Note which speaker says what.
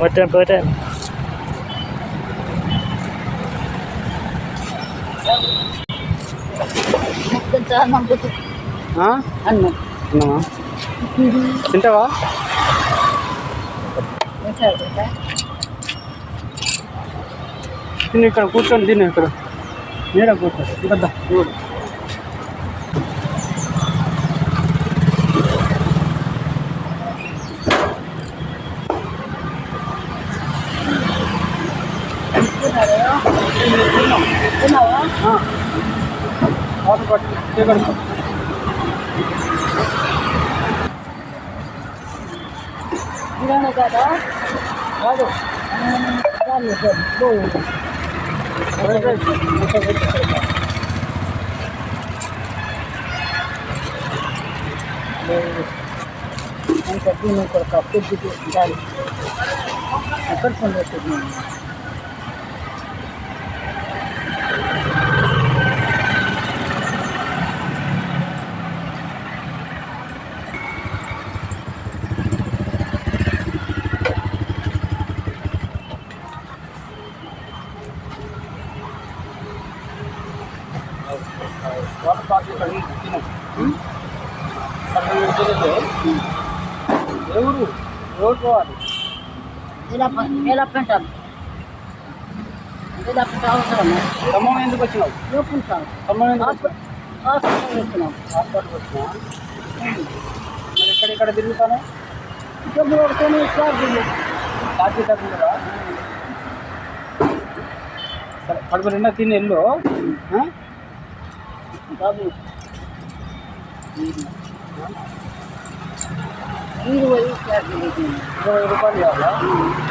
Speaker 1: పోతే పోతే
Speaker 2: ఆ?
Speaker 3: అన్నం
Speaker 2: తిన్నావా తింటావా తిని ఇక్కడ కూర్చొని తిను ఇక్కడ నీడ కూర్చో ఇక్కడ गिराने जाता
Speaker 3: आज काम नहीं कर दो हम कभी
Speaker 2: नहीं करता कुछ भी डाल कर सुन रहे ఎవరు ఎవరు పోవాలి
Speaker 3: ఎలా పెంటాను
Speaker 2: ఖమ్మం ఎందుకు వచ్చినావు ఖమ్మం ఎందుకు వచ్చినావు
Speaker 3: హాస్పిటల్
Speaker 2: వచ్చినా మరి ఇక్కడ తిరుగుతాను
Speaker 3: డబ్బులు కొడుకొని ఛార్జీలు
Speaker 2: కాఫీ తగ్గుతుందా సరే కడుపు నిన్న తిని వెళ్ళు sentado
Speaker 3: aí. E aí,
Speaker 2: certo? Não, eu vou parar lá.